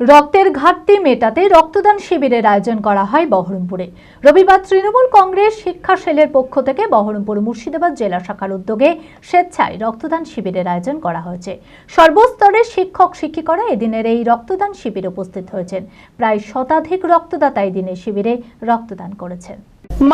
রক্তের ঘাটতি মেটাতে রক্তদান শিবিরের আয়োজন করা হয় বহরমপুরে। রবিবার তৃণমূল কংগ্রেস শিক্ষা সেলের পক্ষ থেকে বহরমপুর মুর্শিদাবাদ জেলা শাখার উদ্যোগে স্বেচ্ছায় রক্তদান শিবিরের আয়োজন করা হয়েছে। সর্বস্তরের শিক্ষক শিক্ষিকারা এদিনের এই রক্তদান শিবিরে উপস্থিত হয়েছেন। প্রায় শতাধিক রক্তদাতা এই দিনে শিবিরে রক্তদান করেছেন।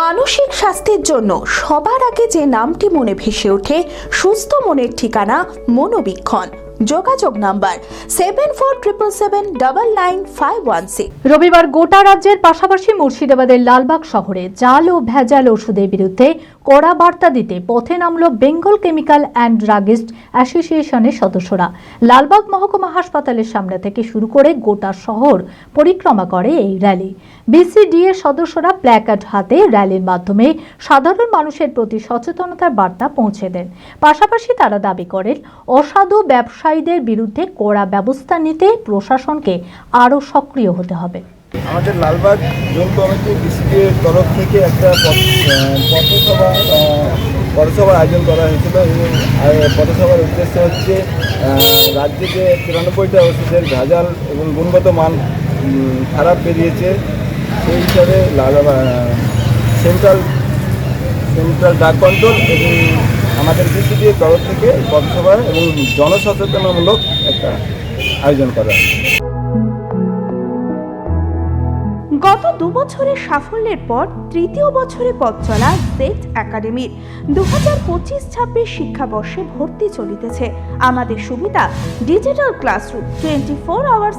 মানসিক স্বাস্থ্যের জন্য সবার আগে যে নামটি মনে ভেসে ওঠে, সুস্থ মনের ঠিকানা মনোবীক্ষণ। যোগাযোগ number seven four triple seven double nine five one six রবিবার গোটা রাজ্যের পাশাপাশি মুর্শিদাবাদের লালবাগ শহরে জাল ও ভেজাল ওষুধের বিরুদ্ধে কড়া বার্তা দিতে পথে নামল বেঙ্গল কেমিক্যাল অ্যান্ড ড্রাগিস্ট অ্যাসোসিয়েশনের সদস্যরা। লালবাগ মহকুমা হাসপাতালের সামনে থেকে শুরু করে গোটা শহর পরিক্রমা করে এই র্যালি। বিসিডি এর সদস্যরা প্ল্যাকার্ড হাতে র্যালির মাধ্যমে সাধারণ মানুষের প্রতি সচেতনতার বার্তা পৌঁছে দেন। পাশাপাশি তারা দাবি করেন, অসাধু ব্যবসায়ীদের বিরুদ্ধে কড়া ব্যবস্থা নিতে প্রশাসনকে আরও সক্রিয় হতে হবে। আমাদের লালবাগ জোন কমিটি বিসিবির তরফ থেকে একটা পথসভা পথসভার আয়োজন করা হয়েছিল। পথসভার উদ্দেশ্য হচ্ছে রাজ্যে যে তিরানব্বইটা ওষুধের ভেজাল এবং গুণগত মান খারাপ বেরিয়েছে। সেই হিসাবে সেন্ট্রাল সেন্ট্রাল ড্রাগ কন্ট্রোল এবং আমাদের বিসিবির তরফ থেকে পথসভা এবং জনসচেতনামূলক একটা আয়োজন করা গত দু বছরের সাফল্যের পর তৃতীয় বছরে পথ চলা জেট একাডেমির দু হাজার পঁচিশ ছাব্বিশ শিক্ষাবর্ষে ভর্তি চলিতেছে। আমাদের সুবিধা, digital classroom twenty four hours